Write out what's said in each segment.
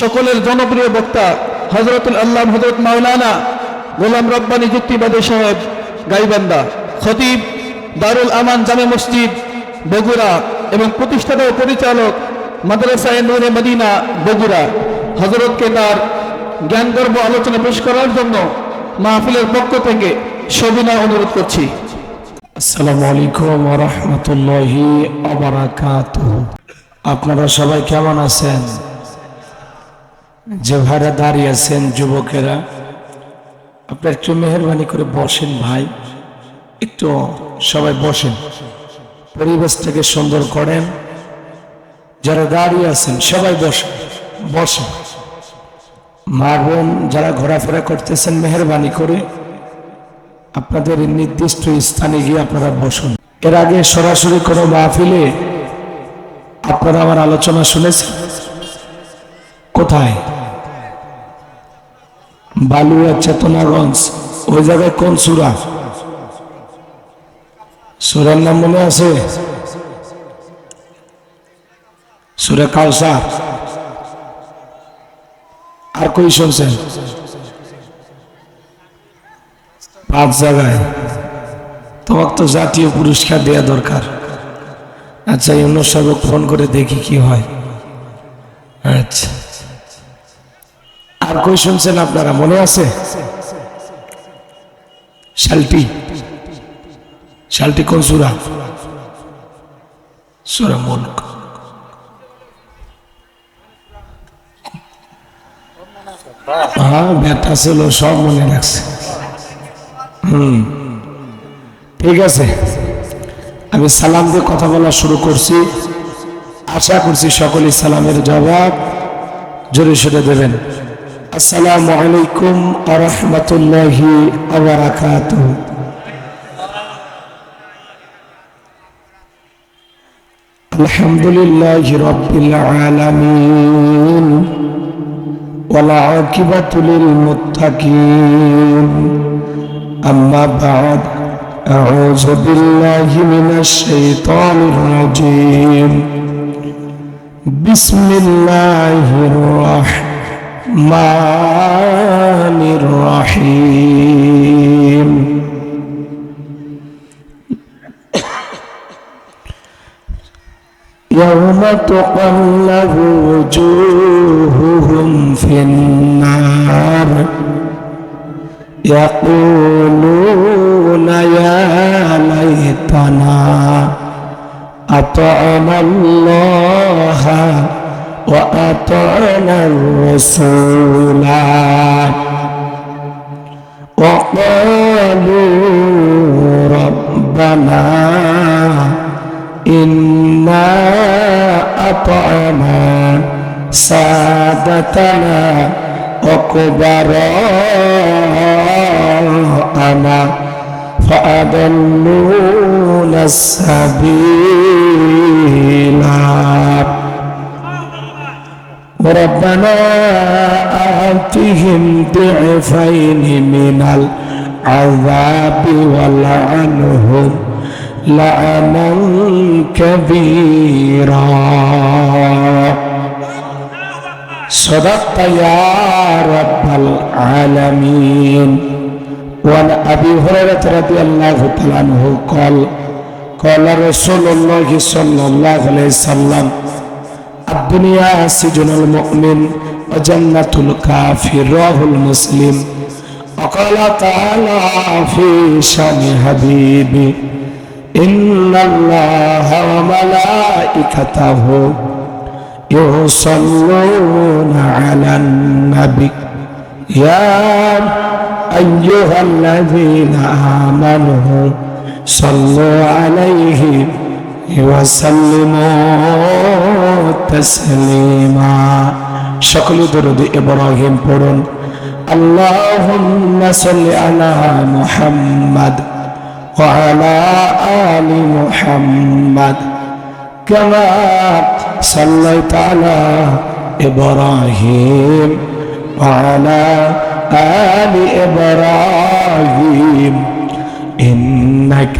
সকলের জনপ্রিয় বক্তা হজরতুল আল্লাহ হজরত মাওলানা গোলাম রব্বানী যুক্তিবাদী সাহেব গাইবান্দা খতিব দারুল আমান জামে মসজিদ, বগুড়া এবং প্রতিষ্ঠাতা ও পরিচালক মাদ্রাসায় নূরে মদিনা, বগুড়া। হজরতকে তার জ্ঞানগর্ভ আলোচনা পেশ করার জন্য মাহফিলের পক্ষ থেকে সবিনয় অনুরোধ করছি। আসসালামু আলাইকুম রহমতুল্লাহি আপনারা সবাই কেমন আছেন? যে ভাইরা দাঁড়িয়ে আছেন যুবকেরা আপনার একটু মেহরবানি করে বসেন ভাই। একটু সবাই বসেন। পরিবেশটাকে সুন্দর করেন। যারা দাঁড়িয়ে আছেন, সবাই বসেন। বসেন। মা বোন যারা ঘোরাফেরা করতেছেন, মেহরবানি করে আপনাদের নির্দিষ্ট স্থানে গিয়ে আপনারা বসুন। এর আগে সরাসরি কোনো মাহফিলে আপনারা আমার আলোচনা শুনেছেন? কোথায়? বালুয়া চেতনাগঞ্জ ওই জায়গায় কোন সুরা? সুরার নাম মনে আছে? সুরে কাউসার। আর কই শুনছেন? পাঁচ জায়গায়। তোমাকে তো জাতীয় পুরস্কার দেওয়া দরকার। আচ্ছা ইউনুস সাহেব ফোন করে দেখি কি হয়। আচ্ছা। কই শুনছেন আপনারা, মনে আছে? শালটি? শালটি কোন সুরা? সুরা মুলক। হ্যাঁ ব্যাটা ছিল, সব মনে রাখছে। ঠিক আছে। আমি সালাম দিয়ে কথা বলা শুরু করছি। আশা করছি সকলে সালামের জবাব জোরে সরে দেবেন। السلام عليكم ورحمة الله وبركاته. الحمد لله رب العالمين والعاقبة للمتقين. أما بعد أعوذ بالله من الشيطان الرجيم. بسم الله الرحمن الرحيم يوم تقلب وجوههم في النار يقولون يا ليتنا أطعنا الله وأطعنا الرسول. وقالوا ربنا إنا أطعنا سادتنا وكبراءنا فأضلونا السبيل ربنا آتهم ضعفين من العذاب ولعنهم لعنا كبيرا صدقت يا رب العالمين وعن ابي هريره رضي الله تعالى عنه قال قال رسول الله صلى الله عليه وسلم الدنيا سجن المؤمن وجنة الكافر رواه المسلم. وقال تعالى في شأن حبيبي إن الله وملائكته يصلون على النبي. يا أيها الذين آمنوا صلوا عليه وسلموا تسليما شكل درود إبراهيم পড়ুন اللهم صل على محمد وعلى آل محمد كما صليت على إبراهيم وعلى آل إبراهيم إنك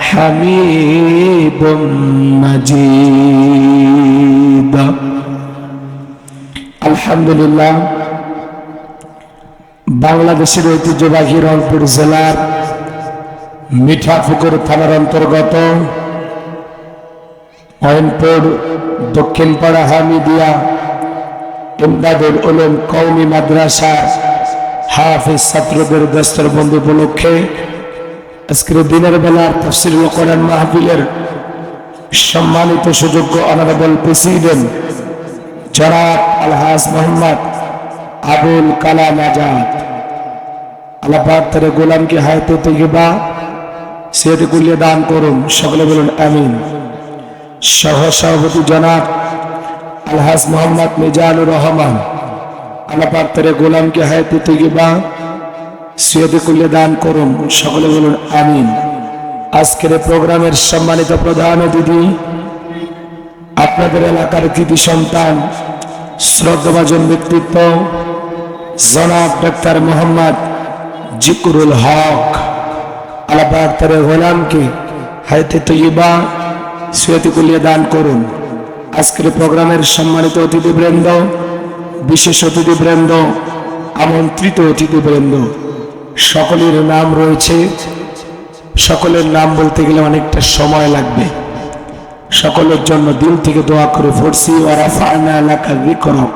حميد مجيد আলহামদুলিল্লাহ বাংলাদেশের ঐতিহ্যবাহী রংপুর জেলার মিঠাপুকুর থানার অন্তর্গত ময়নপুর দক্ষিণপাড়া হামিদিয়া ইমদাদুল উলুম কৌমি মাদ্রাসা হাফিজ ছাত্রদের দস্তর বন্ধু উপলক্ষে আজকের দিনের বেলার তফসিল কোরআন মাহফিলের সম্মানিত সুযোগ্য অনারেবল প্রেসিডেন্ট জনাব আলহাজ মোহাম্মদ আবুল কালাম আজাদ। আল্লাপাক তার গোলামকে হায়াতে তৈবা সেটি গুলিয়ে দান করুন, সকলে বলুন আমিন। সহ সভাপতি জনাব আলহাজ মোহাম্মদ মিজানুর রহমান আল্লাপাক তার গোলামকে হায়াতে তৈবা সেটি গুলিয়ে দান করুন। সকলে বলুন, আমিন। আজকের প্রোগ্রামের সম্মানিত প্রধান অতিথি, আপনাদের এলাকার কৃতি সন্তান, শ্রদ্ধাভাজন ব্যক্তিত্ব, জনাব ডাক্তার মোহাম্মদ জিকুরুল হক আলাপাক তার গোলামকে হাইতে তৈবা সুয়েতি কুলিয়ে দান করুন। আজকের প্রোগ্রামের সম্মানিত অতিথিবৃন্দ, বিশেষ অতিথিবৃন্দ, আমন্ত্রিত অতিথিবৃন্দ সকলের নাম রয়েছে। সকলের নাম বলতে গেলে অনেকটা সময় লাগবে। সকলের জন্য দিল থেকে দোয়া করে ফরসি বিকরক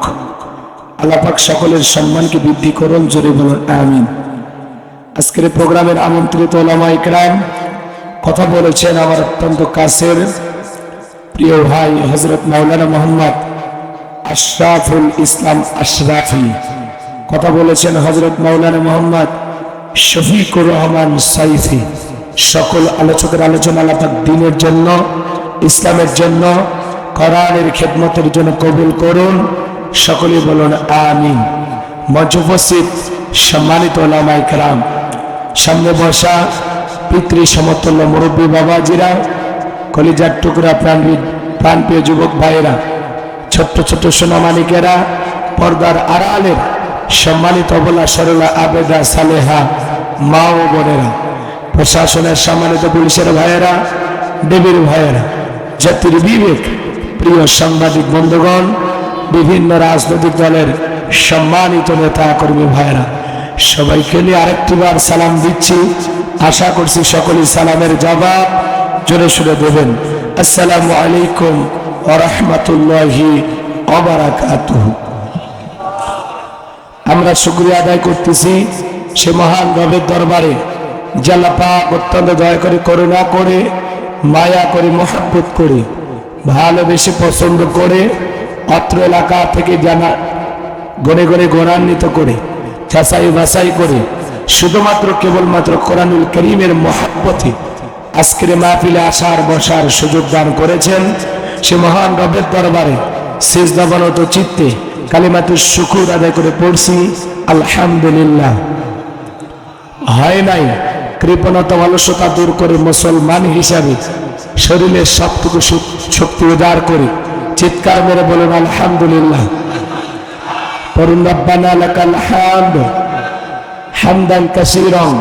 আল্লাপাক সকলের সম্মানকে বৃদ্ধি করুন, জোরে বলুন, আমিন। আজকের প্রোগ্রামের আমন্ত্রিত ওলামা ইকরাম, কথা বলেছেন আমার অত্যন্ত কাছের প্রিয় ভাই হজরত মাওলানা মোহাম্মদ আশরাফুল ইসলাম আশরাফি। কথা বলেছেন হজরত মাওলানা মোহাম্মদ শফিকুর রহমান সাইফি। সকল আলোচকের আলোচনা আল্লাপাক দিনের জন্য, ইসলামের জন্য, কোরআনের খেদমতের জন্য কবুল করুন। সকলে বলুন আমিন। উপস্থিত সম্মানিত ওলামাই কালাম সামনে বসা পিতৃ সমতুল্য মুরব্বী বাবাজিরা, কলিজার টুকরা প্রাণ প্রাণপ্রিয় যুবক ভাইয়েরা, ছোট্ট ছোট্ট সোনামানিকেরা পর্দার আড়ালের সম্মানিত অবলা সরলা আবেদা সালেহা, মা ও বোনেরা, প্রশাসনের সম্মানিত পুলিশের ভাইয়েরা, দেবীর ভাইয়েরা জাতির বিবেক, প্রিয় সাংবাদিক বন্ধুগণ, বিভিন্ন রাজনৈতিক দলের সম্মানিত নেতা কর্মী ভাইয়েরা, সবাইকে নিয়ে আরেকটিবার সালাম দিচ্ছি। আশা করছি সকলেই সালামের জবাব জোরে সুরে দেবেন। আসসালামু আলাইকুম ওরহমতুল্লাহি অবরাকাতুহু আমরা শুক্রিয়া আদায় করতেছি সে মহান রবের দরবারে। জালাপা অত্যন্ত দয়া করে করুণা করে, মায়া করে, মহাব্বত করে, ভালোবেসে পছন্দ করে, অত্র এলাকা থেকে জানা গনে গনে গৌরান্বিত করে চাষাই বাছাই করে, শুধুমাত্র কেবলমাত্র কোরআনুল করিমের মহাব্বতে আজকের মাহফিলে আসার, বসার সুযোগ দান করেছেন সে মহান রবের দরবারে শেষ দাবানত চিত্তে কালিমাতুর শুকুর আদায় করে পড়ছি, আলহামদুলিল্লাহ। হয় নাই, কৃপণতা, অলসতা দূর করে মুসলমান হিসাবে শরীরের সবটুকু শক্তি উদার করে। চিৎকার মেরে বলেন, আলহামদুলিল্লাহ। পড়ুন, রব্বানা লাকাল হামদ, হামদান কাসীরান,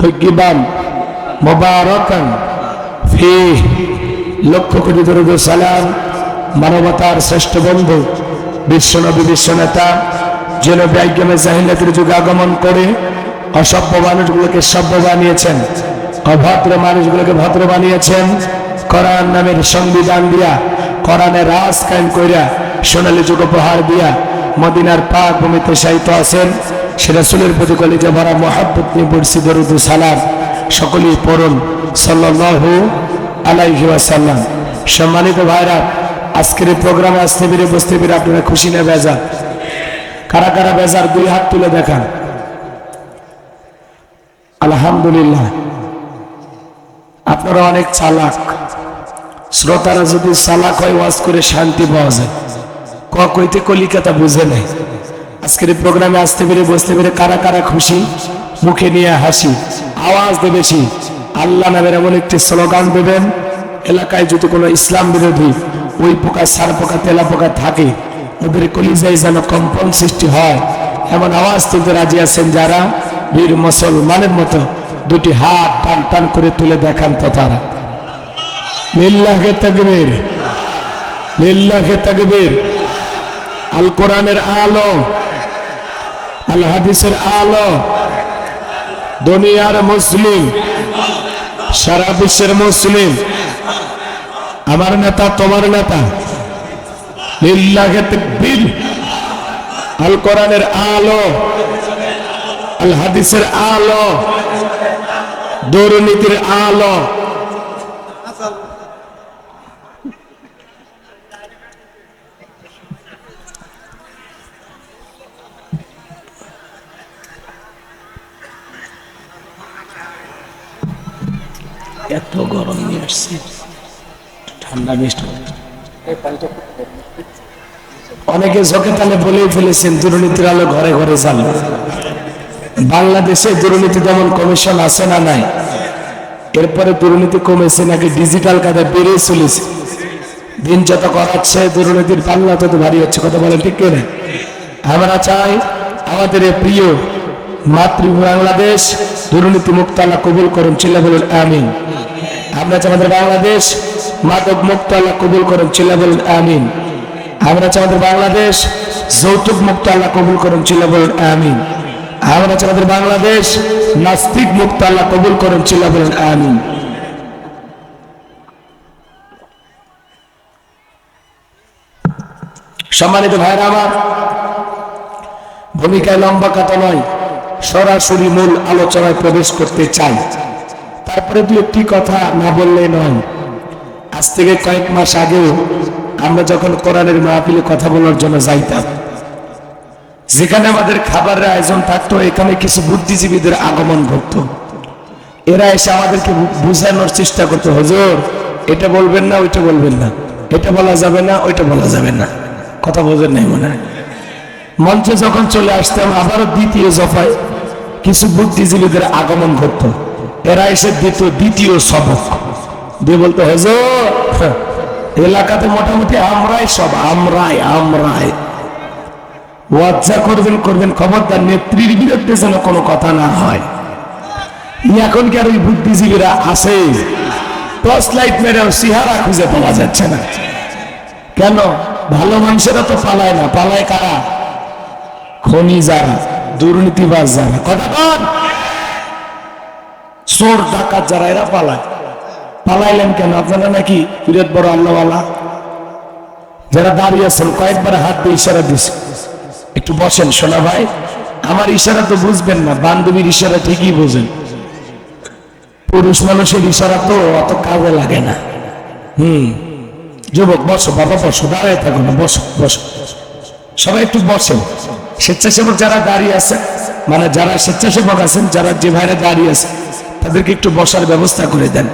তৈয়িবান, মুবারাকান, ফিহ। লক্ষ কোটি দরুদ সালাম মানবতার শ্রেষ্ঠ বন্ধু বিশ্বনবী বিশ্বনেতা যেন ব্যাজ্ঞামে জাহিলাতের যুগে আগমন করে অসভ্য মানুষগুলোকে সভ্য বানিয়েছেন, অভদ্র মানুষগুলোকে ভদ্র বানিয়েছেন। কোরআন নামের সংবিধান দিয়া কোরআনের রাজ কায়েম কইরা, সোনালী যুগ উপহার দিয়া মদিনার পাক ভূমিতে সাহিত্য আছেন। সেটা সুলের প্রতি কলিজা ভরা মহাব্বত নিয়ে পড়ছি দরুদ সালাম সকলেই পড়ুন, সাল্লাল্লাহু আলাইহি ওয়াসাল্লাম। সম্মানিত ভাইরা আজকের প্রোগ্রামে আসতে পেরে বসতে পেরে আপনারা খুশি না বেজা কারা কারা বেজার? দুই হাত তুলে দেখান। আলহামদুলিল্লাহ। আপনারা অনেক চালাক। শ্রোতারা যদি চালাক হয়, ওয়াজ করে শান্তি পাওয়া যায়। ক কইতে কলিকাতা বুঝে নেয় আজকের প্রোগ্রামে আসতে পেরে বসতে পেরে কারা কারা খুশি? মুখে নিয়ে হাসি। আওয়াজ দেবে আল্লাহ নামের এমন একটি স্লোগান দেবেন, এলাকায় যদি কোনো ইসলাম বিরোধী ওই পোকা, সার পোকা, তেলা পোকা থাকে। ওদের কলিজায় যেন কম্পন সৃষ্টি হয়। এমন আওয়াজ তুলতে রাজি আছেন যারা? বীর মুসলমানের মতো দুটি হাত টান টান করে তুলে দেখান তো তারা। আল কোরআনের আলো। আল হাদিসের আলো। দুনিয়ার মুসলিম, সারা বিশ্বের মুসলিম। আমার নেতা, তোমার নেতা। আল কোরআনের আলো, আল হাদিসের আলো, দুর্নীতির আলো। এত গরম নিয়ে আসছি। ঠান্ডা মিষ্টি অনেকে চোখে তালে বলেই ফেলেছেন দুর্নীতির আলো ঘরে ঘরে চাল বাংলাদেশে দুর্নীতি যেমন কমিশন আছে না নাই এরপরে দুর্নীতি কমেছে নাকি ডিজিটাল কাজে বেড়ে চলেছে। দিন যত করাচ্ছে দুর্নীতির পাল্লা তত ভারী হচ্ছে কথা বলেন ঠিক কিনা? আমরা চাই আমাদের প্রিয় মাতৃ বাংলাদেশ দুর্নীতি মুক্ত আল্লাহ কবুল করুন চিল্লা বলুন আমিন। আমরা চাই আমাদের বাংলাদেশ মাদক মুক্ত আল্লাহ কবুল করুন, চিল্লা বলুন, আমিন। আমরা চাই আমাদের বাংলাদেশ, যৌতুক মুক্ত আল্লাহ কবুল করুন, চিল্লা বলুন, আমিন। আমরা চাই আমাদের বাংলাদেশ, নাস্তিক মুক্ত আল্লাহ কবুল করুন, চিল্লা বলুন, আমিন। সম্মানিত ভাইরা আমার, ভূমিকায় লম্বা কথা নয়, সরাসরি মূল আলোচনায় প্রবেশ করতে চাই। তারপরে দু একটি কথা না বললে নয়। আজ থেকে কয়েক মাস আগেও আমরা যখন কোরআনের মাহফিলে কথা বলার জন্য যাইতাম, যেখানে আমাদের খাবারের আয়োজন থাকতো, এখানে কিছু বুদ্ধিজীবীদের আগমন ঘটতো। এরা এসে আমাদেরকে বুঝানোর চেষ্টা করতো, হজুর, এটা বলবেন না, ওইটা বলবেন না। এটা বলা যাবে না, ওইটা বলা যাবে না। কথা বোঝেন নাই মনে হয়? মঞ্চে যখন চলে আসতাম, আবারও দ্বিতীয় জফায় কিছু বুদ্ধিজীবীদের আগমন ঘটত। এরা এসে দিত দ্বিতীয় সবক। দিয়ে বলতো, হজুর, এলাকাতে মোটামুটি আমরাই সব, আমরাই আমরাই। ওয়াজ্জা করবেন করবেন, খবরদার, নেত্রীর বিরুদ্ধে যেন কোনো কথা না হয়। এখন কি আর ওই বুদ্ধিজীবীরা আছে? টর্চ লাইট সিহারা খুঁজে পাওয়া যাচ্ছে না। কেন? ভালো মানুষেরা তো পালায় না। পালায় কারা? খনি যারা দুর্নীতিবাজ যারা। কথা চোর, ডাকাত যারা, এরা পালায়। পালাইলেন কেন? আপনারা নাকি বিরাট বড় আল্লাহওয়ালা? যারা দাঁড়িয়ে আছেন, কয়েকবার হাত দিয়ে ইশারা দিছে একটু বসেন, সোনা ভাই। আমার ইশারা তো বুঝবেন না, বান্ধবীর ইশারা ঠিকই বোঝেন। পুরুষ মানুষের ইশারা তো অত কাজে লাগে না। হুম। যুবক, বসো, বাবা, বসো, দাঁড়ায় থাকো না, বসো বসো। সবাই একটু বসেন। স্বেচ্ছাসেবক যারা দাঁড়িয়ে আছে মানে যারা স্বেচ্ছাসেবক আছেন, যারা যে ভাইরা দাঁড়িয়ে আছে, তাদেরকে একটু বসার ব্যবস্থা করে দেন।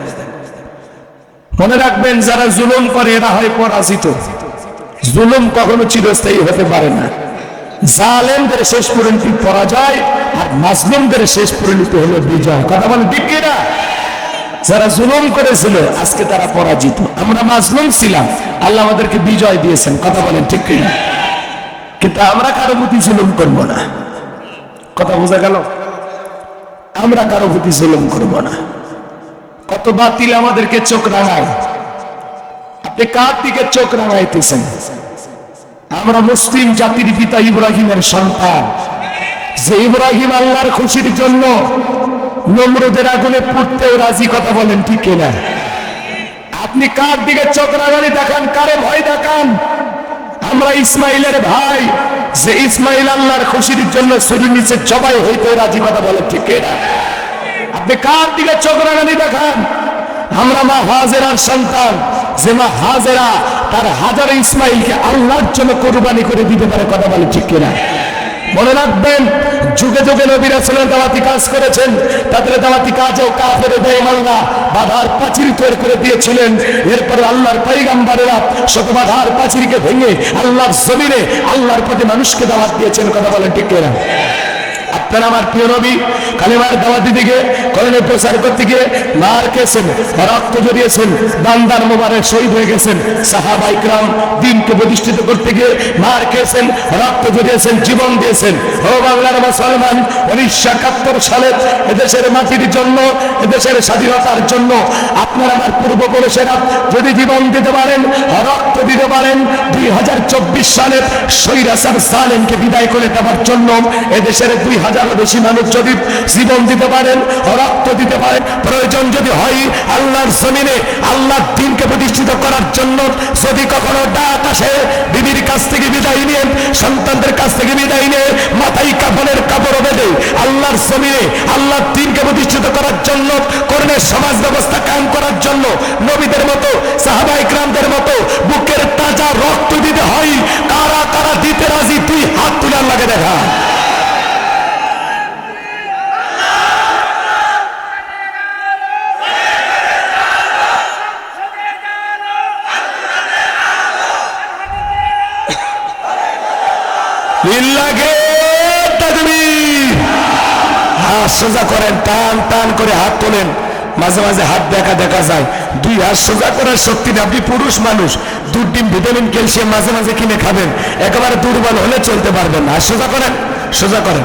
মনে রাখবেন, যারা জুলুম করে, এরা হয় পরাজিত। জুলুম কখনো চিরস্থায়ী হতে পারে না। জালেমদের শেষ পরিণতি পরাজয়, আর মাজলুমদের শেষ পরিণতি হলো বিজয়। কথা বলে ঠিক কিনা? যারা জুলুম করেছিল, আজকে তারা পরাজিত। আমরা মাজলুম ছিলাম, আল্লাহ আমাদেরকে বিজয় দিয়েছেন। কথা বলেন ঠিক কিনা? কিন্তু আমরা কারও প্রতি জুলুম করব না। কথা বোঝা গেল? আমরা কারও প্রতি জুলুম করব না। কত বাতিল আমাদেরকে চোখ রাঙায়। আপনি কার দিকে চোখ রাঙাইতেছেন? আমরা মুসলিম জাতির পিতা ইব্রাহিমের সন্তান। যে ইব্রাহিম আল্লাহর খুশির জন্য নমরুদের আগুনে পুড়তেও রাজি কথা বলেন, ঠিক না আপনি কার দিকে চোখ রাগানি দেখান, কারে ভয় দেখান? আমরা ইসমাইলের ভাই, যে ইসমাইল আল্লাহর খুশির জন্য শরীর নিচে জবাই হইতে রাজি কথা বলেন, ঠিক কিনা? আপনি কার দিকে চোখ রাগানি দেখান। আমরা মা হাজেরার সন্তান। যে মা হাজেরা তার হাজার ইসমাইলকে আল্লাহর জন্য কোরবানি করে দিতে পারে, কথা বলে ঠিক কিনা? মনে রাখবেন, যুগে যুগে নবী রাসূলের দাওয়াতি কাজ করেছেন। তাদের দাওয়াতি কাজেও কাফের বেঈমানরা বাধার পাঁচিল তৈরি করে দিয়েছিলেন। এরপরে আল্লাহর পয়গাম্বরেরা শত বাধার পাঁচিলকে ভেঙে আল্লাহর জমিনে আল্লাহর প্রতি মানুষকে দাওয়াত দিয়েছেন, কথা বলেন ঠিক কিনা? আপনারা আমার প্রিয় নবী কালেমার দাওয়াত দিতে গিয়ে করণের প্রচার করতে গিয়ে মার খেয়েছেন, রক্ত জড়িয়েছেন দান্দার মোবারক শহীদ হয়ে গেছেন। সাহাবা ইকরাম দিনকে প্রতিষ্ঠিত করতে গিয়ে মার খেয়েছেন, রক্ত জড়িয়েছেন জীবন দিয়েছেন। ও বাংলার মুসলমান, উনিশশো একাত্তর সালে এদেশের মাটির জন্য, এদেশের স্বাধীনতার জন্য আপনারা আমার পূর্বপুরুষেরা যদি জীবন দিতে পারেন, রক্ত দিতে পারেন, দুই হাজার চব্বিশ সালে সৈরাসার সালেমকে বিদায় করে দেওয়ার জন্য এদেশের দুই হাজারও বেশি মানুষ যদি জীবন দিতে পারেন, রক্ত দিতে পারেন। প্রয়োজন যদি হয়, আল্লাহর জমিনে, আল্লাহর দিনকে প্রতিষ্ঠিত করার জন্য যদি কখনো ডাক আসে, বিবির কাছ থেকে বিদায় নিয়ে, সন্তানদের কাছ থেকে বিদায় নিয়ে, মাথায় কাপড়ের কাপড় বেঁধে আল্লাহর জমিনে, আল্লাহর দিনকে প্রতিষ্ঠিত করার জন্য কর্মের সমাজ ব্যবস্থা কায়েম করার জন্য, নবীদের মতো, সাহাবা ইকরামদের মতো, বুকের তাজা রক্ত দিতে হয়, কারা কারা দিতে রাজি তুই হাত তুলে আল্লাহকে দেখা লিল্লাহে সোজা করেন, টান টান করে হাত তোলেন। মাঝে মাঝে হাত দেখা দেখা যায়। দুই হাত সোজা করার শক্তি না, আপনি পুরুষ মানুষ। দুধ, ডিম, ভিটামিন, ক্যালসিয়াম মাঝে মাঝে কিনে খাবেন। একেবারে দুর্বল হলে চলতে পারবেন হাত সোজা করেন সোজা করেন।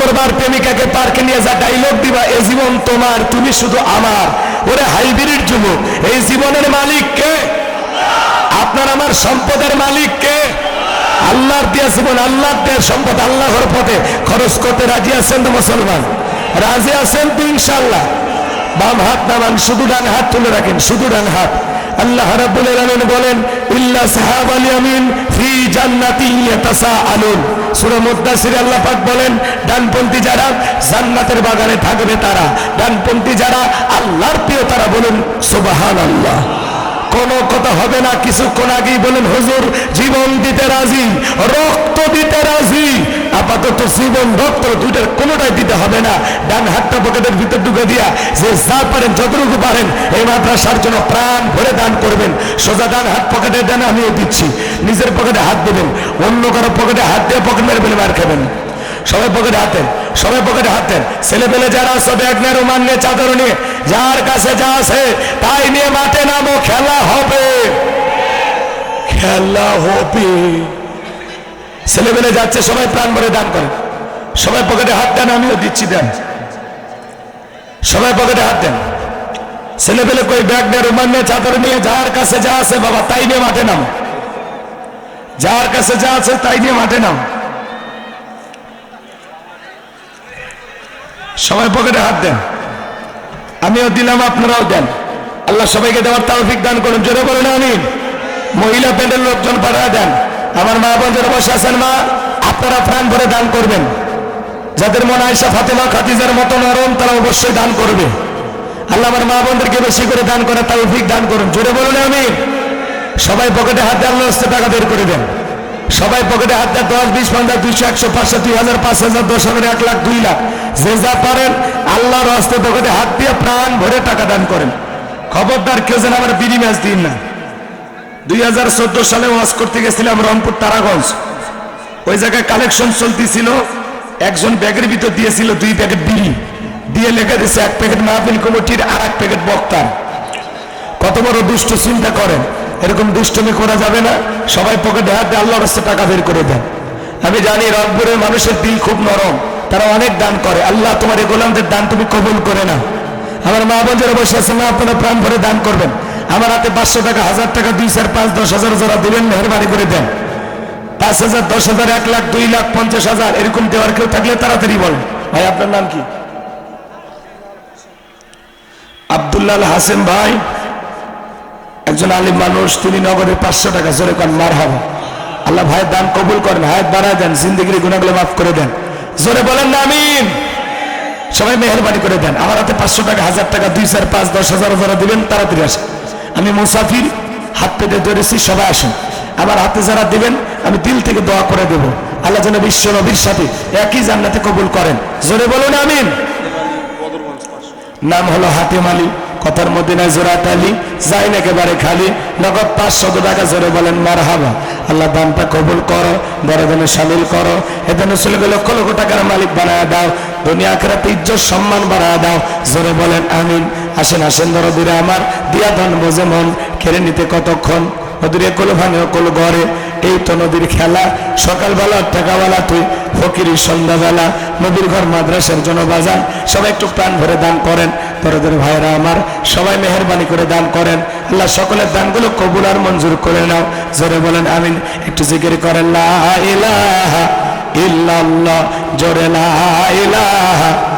করবার প্রেমিকাকে পার্কে নিয়ে যা ডাইলগ দিবা, এ জীবন তোমার, তুমি শুধু আমার। ওরে হাইব্রিড যুবক, এই জীবনের মালিক কে? আপনার আমার সম্পদের মালিক কে? আল্লাহর দিয়া জীবন, আল্লাহর দেয়া সম্পদ, আল্লাহর পথে। খরচ করতে রাজি আছেন তো মুসলমান? রাজি আছেন তো ইনশাল্লাহ বাম হাত নামান, শুধু ডান হাত তুলে রাখেন, শুধু ডান হাত। আল্লাহ রাব্বুল আলামিন বলেন, ইল্লা সাহাবাল ইয়ামিন ফি জান্নাতিন ইয়াতাসাআলুন সূরা মুদাসসির আল্লাহ পাক বলেন, ডানপন্থী যারা জান্নাতের বাগানে থাকবে তারা, ডানপন্থী যারা আল্লাহর প্রিয় তারা বলুন, সুবহানাল্লাহ। কোনো কথা হবে না। কিছুক্ষণ আগেই বলেন হুজুর, জীবন দিতে রাজি, রক্ত দিতে রাজি। আপাতত জীবন, রক্ত দুইটার কোনোটাই দিতে হবে না। ডান হাতটা পকেটের ভিতর ঢুকে দিয়া যে যা পারেন, যতটুকু পারেন, এই মাদ্রাসার জন্য প্রাণ ভরে দান করবেন। সোজা ডান হাত পকেটে দেন, আমিও দিচ্ছি। নিজের পকেটে হাত দেবেন। অন্য কারও পকেটে হাত দিয়ে পকেট মেরে ফেলে মার খাবেন। সবাই পকেটে হাতেন সবাই পকেটে হাতেন ছেলে পেলে যারা আছে, ব্যাগ নিয়ে রুমান নিয়ে, চাদর নিয়ে, যার কাছে যা আছে, তাই নিয়ে মাঠে নামো, খেলা হবে। খেলা হবে। ছেলে পেলে যাচ্ছে, সবাই প্রাণ ভরে দান করে। সবাই পকেটে হাত দেন, আমিও দিচ্ছি দেন। সবাই পকেটে হাত দেন। ছেলে পেলে কই, ব্যাগ নিয়ে রুমান নিয়ে, চাদর নিয়ে, যার কাছে যা আছে, বাবা, তাই নিয়ে মাঠে নাম। যার কাছে যা আছে, তাই নিয়ে মাঠে নাম। সবাই পকেটে হাত দেন। আমিও দিলাম, আপনারাও দেন। আল্লাহ সবাইকে দেওয়ার তৌফিক দান করুন। জোরে বলেন আমি মহিলা প্যান্ডেল লোকজন পাঠা দেন। আমার মা বোন যারা বসে আছেন, মা, আপনারা প্রাণ ভরে দান করবেন। যাদের মনে আয়সা ফাতেমা খাতিজার মতো নরম, তারা অবশ্যই দান করবে। আল্লাহ আমার মা বোনদেরকে বেশি করে দান করে তৌফিক দান করুন। জোরে বলুন আমি সবাই পকেটে হাত দিয়ে আল্লাহ টাকা বের করে দেন। সবাই পকেটে হাত দেয় দশ, বিশ পঞ্চাশ দুইশো, একশো, পাঁচশো, দুই হাজার, পাঁচ হাজার, দশ হাজার, এক লাখ, দুই লাখ। যে যা পারেন, আল্লাহর হস্তে পকেটে হাত দিয়ে প্রাণ ভরে টাকা দান করেন। খবরদার কেউ যেন আমার বিড়ি ম্যাচ দিন না। দুই হাজার চোদ্দ সালে ওয়াজ করতে গেছিলাম রংপুর তারাগঞ্জ। ওই জায়গায় কালেকশন চলতেছিল। একজন ব্যাগের ভিতর দিয়েছিল দুই প্যাকেট বিড়ি। দিয়ে লেখা দিয়েছে, এক প্যাকেট মাহফিল কমিটির আর এক প্যাকেট বক্তার। কত বড় দুষ্ট চিন্তা করেন। এরকম দুষ্টমি করা যাবে না। সবাই পকেটে হাতে আল্লাহর রাস্তা টাকা বের করে দেন। আমি জানি রংপুরের মানুষের দিল খুব নরম। তারা অনেক দান করে। আল্লাহ তোমার এই গোলামদের দান তুমি কবুল করে না আমার মা বোন বসে আছেন না আপনারা প্রাণ ভরে দান করবেন। আমার হাতে পাঁচশো টাকা, হাজার টাকা, দুই চার, পাঁচ, দশ হাজার যারা দিবেন, মেহরবানি করে দেন। পাঁচ হাজার, দশ হাজার, এক লাখ, দুই লাখ, পঞ্চাশ হাজার, এরকম দেওয়ার কেউ থাকলে তাড়াতাড়ি বলেন। ভাই, আপনার নাম কি? আবদুল্লাহ হাসেম ভাই একজন আলিম মানুষ, তিনি নগদে পাঁচশো টাকা, জোরে করেন মার হাবা আল্লাহ ভাইয়ের দান কবুল করেন, হায়াত বাড়ায় দেন, জিন্দগির গুণাগুলো মাফ করে দেন। জোরে বলেন না, আমিন। সবাই মেহরবানি করে দেন। আমার হাতে পাঁচশো টাকা, হাজার টাকা, দুই, চার, পাঁচ, দশ হাজার যারা দিবেন, তাড়াতাড়ি আসেন। আমি মুসাফির, হাত পেতে ধরেছি, সবাই আসেন। আমার হাতে যারা দিবেন, আমি দিল থেকে দোয়া করে দেব। আল্লাহ যেন বিশ্ব নবীর সাথে একই জান্নাতে কবুল করেন। জোরে বলুন, আমিন। নাম হলো হাতিম আলী। কথার মধ্যে নাই জোরাত আলী যাইন একেবারে খালি, নগদ পাঁচশত টাকা জোরে বলেন মার হাবা আল্লাহ দানটা কবুল করো, বড় দানে সামিল করো। এখানে ছেলেকে লক্ষ লক্ষ টাকার মালিক বানায় দাও, দুনিয়া আখেরাতে ইজ্জত, সম্মান বাড়ায় দাও। জোরে বলেন, আমিন। আসেন আসেন, দরদিরে আমার, দিয়া ধন বোঝে মন, কেড়ে নিতে কতক্ষণ? নদীর কোলো ভাঙে কোলো ঘরে এই তো নদীর খেলা। সকালবেলা টাকাওয়ালা তুই ফকিরি সন্ধ্যাবেলা, নদীর ঘর, মাদ্রাসার জন্য বাজান সবাই একটু প্রাণ ভরে দান করেন। তোরদের ভাইরা আমার, সবাই মেহরবানি করে দান করেন। আল্লাহ সকলের দানগুলো কবুল আর মঞ্জুর করে নাও। জোরে বলেন, আমিন। একটু জিকির করেন, লা ইলাহা ইল্লাল্লাহ। জোরে, লা ইলাহা